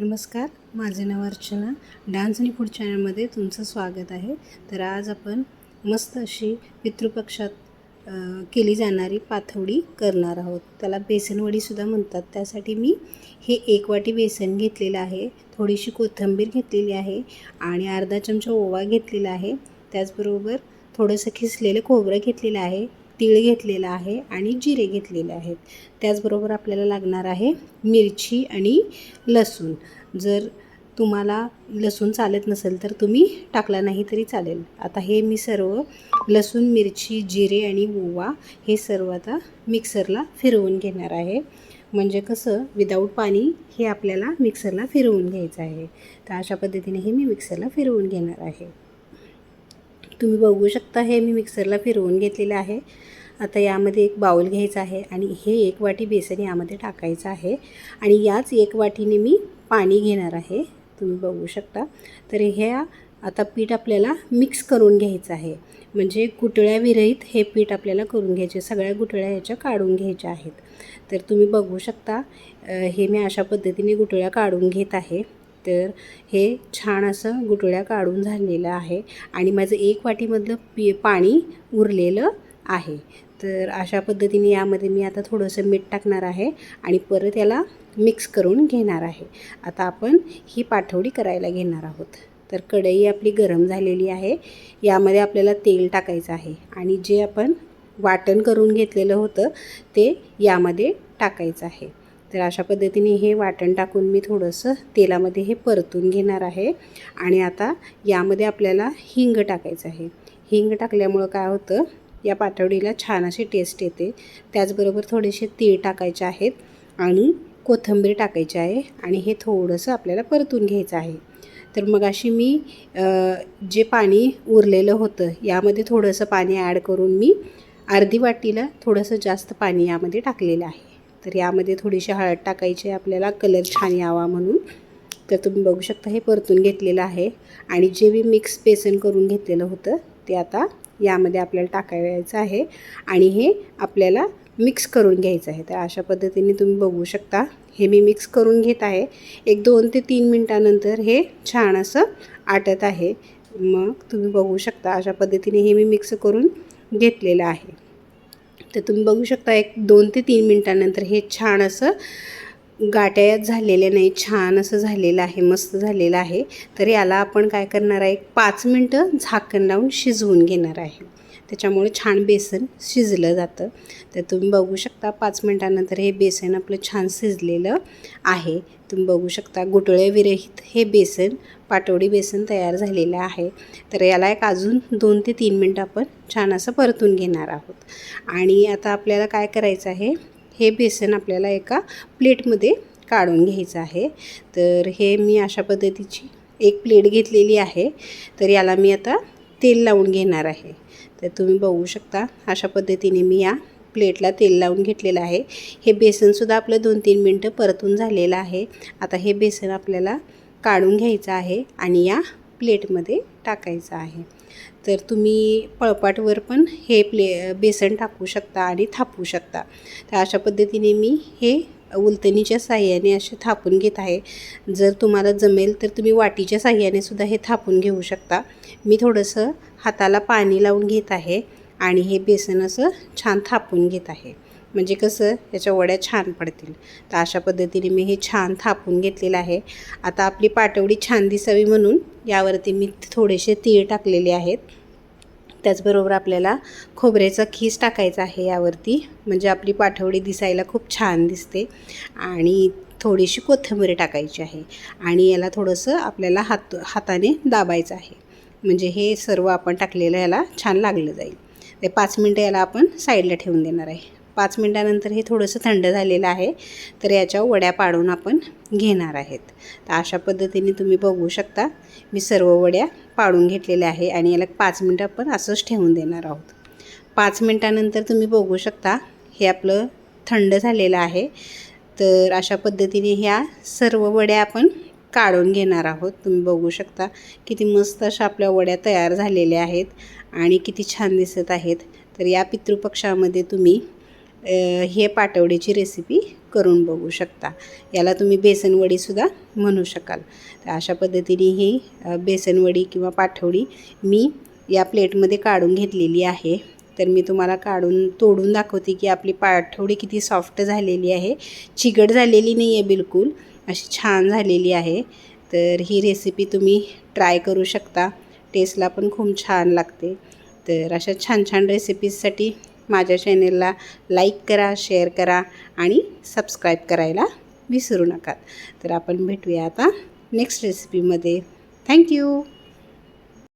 नमस्कार माझे नाव अर्चना. डान्स आणि फूड चॅनलमध्ये तुमचं स्वागत आहे. तर आज आपण मस्त अशी पितृपक्षात केली जाणारी पाथवडी करणार आहोत. त्याला बेसनवडीसुद्धा म्हणतात. त्यासाठी मी हे एक वाटी बेसन घेतलेलं आहे. थोडीशी कोथिंबीर घेतलेली आहे आणि अर्धा चमचा ओवा घेतलेला आहे. त्याचबरोबर थोडंसं खिसलेलं खोबरं घेतलेलं आहे. तीळ घेतलेलं आहे आणि जिरे घेतलेले आहेत. त्याचबरोबर आपल्याला लागणार आहे मिरची आणि लसूण. जर तुम्हाला लसूण चालत नसेल तर तुम्ही टाकला नाही तरी चालेल. आता हे मी सर्व लसूण मिरची जिरे आणि ओवा हे सर्व आता मिक्सरला फिरवून घेणार आहे. म्हणजे कसं विदाऊट पाणी हे आपल्याला मिक्सरला फिरवून घ्यायचं आहे. तर अशा पद्धतीने हे मी मिक्सरला फिरवून घेणार आहे. तुम्ही बघू शकता हे मी मिक्सरला फिरवून घेतलेलं आहे. आता यामध्ये एक बाऊल घ्यायचा आहे आणि हे एक वाटी बेसन यामध्ये टाकायचं आहे. आणि याच एक वाटीने मी पाणी घेणार आहे. तुम्ही बघू शकता. तर ह्या आता पीठ आपल्याला मिक्स करून घ्यायचं आहे. म्हणजे गुटळ्या विरहित हे पीठ आपल्याला करून घ्यायचे सगळ्या गुटळ्या ह्याच्या काढून घ्यायच्या आहेत. तर तुम्ही बघू शकता हे मी अशा पद्धतीने गुटळ्या काढून घेत आहे. तर हे छान असं गुटळ्या काढून झालेलं आहे. आणि माझं एक वाटीमधलं पी पाणी उरलेलं आहे. तर अशा पद्धतीने यामध्ये मी आता थोडंसं मीठ टाकणार आहे आणि परत याला मिक्स करून घेणार आहे. आता आपण ही पाठवडी करायला घेणार आहोत. तर कढई आपली गरम झालेली आहे. यामध्ये आपल्याला तेल टाकायचं आहे आणि जे आपण वाटण करून घेतलेलं होतं ते यामध्ये टाकायचं आहे. तर अशा पद्धतीने हे वाटण टाकून मी थोडंसं तेलामध्ये हे परतून घेणार आहे. आणि आता यामध्ये आपल्याला हिंग टाकायचं आहे. हिंग टाकल्यामुळं काय होतं या पातळीला छान अशी टेस्ट येते. त्याचबरोबर थोडेसे तीळ टाकायचे आहेत आणि कोथिंबीर टाकायची आहे आणि हे थोडंसं आपल्याला परतून घ्यायचं आहे. तर मग अशी मी जे पाणी उरलेलं होतं यामध्ये थोडंसं पाणी ॲड करून मी अर्धी वाटीला थोडंसं जास्त पाणी यामध्ये टाकलेलं आहे. तर यामध्ये थोडीशी हळद टाकायची आहे आपल्याला. कलर छान यावा म्हणून. तर तुम्ही बघू शकता हे परतून घेतलेलं आहे. आणि जे मी मिक्स बेसन करून घेतलेलं होतं ते आता यामध्ये आपल्याला टाकायचं आहे. आणि हे आपल्याला मिक्स करून घ्यायचं आहे. तर अशा पद्धतीने तुम्ही बघू शकता हे मी मिक्स करून घेत आहे. एक दोन ते तीन मिनटानंतर हे छान असं आटत आहे. मग तुम्ही बघू शकता अशा पद्धतीने हे मी मिक्स करून घेतलेलं आहे. तर तुम्ही बघू शकता एक दोन ते तीन मिनटानंतर हे छान असं गाट्यात झालेले नाही छान असं झालेलं आहे मस्त झालेलं आहे. तर याला आपण काय करणार आहे एक पाच मिनटं झाकण लावून शिजवून घेणार आहे. त्याच्यामुळे छान बेसन शिजलं जातं. तर तुम्ही बघू शकता पाच मिनटानंतर हे बेसन आपलं छान शिजलेलं आहे. तुम्ही बघू शकता गुटळे विरहित हे बेसन पाटवडी बेसन तयार झालेलं आहे. तर याला एक अजून दोन ते तीन मिनटं आपण छान असं परतून घेणार आहोत. आणि आता आपल्याला काय करायचं आहे? हे बेसन आपल्याला एका प्लेटमध्ये काढून घ्यायचं आहे. तर हे मी अशा पद्धतीची एक प्लेट घेतलेली आहे. तर याला मी आता तेल लावून घेणार आहे. तर तुम्ही बघू शकता अशा पद्धतीने मी या प्लेटला तेल लावून घेतलेलं आहे. हे बेसनसुद्धा आपलं दोन तीन मिनटं परतून झालेलं आहे. आता हे बेसन आपल्याला काढून घ्यायचं आहे आणि या प्लेटमध्ये टाकायचं आहे. तर तुम्ही पळपाटवर पण हे प्ले बेसन टाकू शकता आणि थापू शकता. तर अशा पद्धतीने मी हे उलतणीच्या साह्याने असे थापून घेत आहे. जर तुम्हाला जमेल तर तुम्ही वाटीच्या साह्याने सुद्धा हे थापून घेऊ शकता. मी थोडंसं हाताला पाणी लावून घेत आहे आणि हे बेसन असं छान थापून घेत आहे. म्हणजे कसं याच्या वड्या छान पडतील. तर अशा पद्धतीने मी हे छान थापून घेतलेलं आहे. आता आपली पाटवडी छान दिसावी म्हणून यावरती मी थोडेसे तीळ टाकलेले आहेत. त्याचबरोबर आपल्याला खोबऱ्याचा खीस टाकायचा आहे यावरती. म्हणजे आपली पाठवडी दिसायला खूप छान दिसते. आणि थोडीशी कोथिंबीर टाकायची आहे. आणि याला थोडंसं आपल्याला हात हाताने दाबायचं आहे. म्हणजे हे सर्व आपण टाकलेलं याला छान लागलं जाईल. ते पाच मिनटं याला आपण साईडला ठेवून देणार आहे. पाच मिनटानंतर हे थोडंसं थंड झालेलं आहे तर याच्या वड्या पाडून आपण घेणार आहेत. तर अशा पद्धतीने तुम्ही बघू शकता मी सर्व वड्या पाडून घेतलेल्या आहे आणि याला पाच मिनटं आपण असंच ठेवून देणार आहोत. पाच मिनटानंतर तुम्ही बघू शकता हे आपलं थंड झालेलं आहे तर अशा पद्धतीने ह्या सर्व वड्या आपण काढून घेणार आहोत. तुम्ही बघू शकता किती मस्त अशा आपल्या वड्या तयार झालेल्या आहेत आणि किती छान दिसत आहेत. तर या पितृपक्षामध्ये तुम्ही हे पाटवडीची रेसिपी करून बघू शकता. याला तुम्ही बेसनवडीसुद्धा म्हणू शकाल. तर अशा पद्धतीने ही बेसनवडी किंवा पाठवडी मी या प्लेटमध्ये काढून घेतलेली आहे. तर मी तुम्हाला काढून तोडून दाखवते की आपली पाठवडी किती सॉफ्ट झालेली आहे. चिकट झालेली नाही आहे बिलकुल अशी छान झालेली आहे. तर ही रेसिपी तुम्ही ट्राय करू शकता. टेस्टला पण खूप छान लागते. तर अशा छान छान रेसिपीजसाठी माझ्या चॅनेलला लाईक करा शेअर करा आणि सबस्क्राईब करायला विसरू नका. तर आपण भेटूया आता नेक्स्ट रेसिपीमध्ये. थँक्यू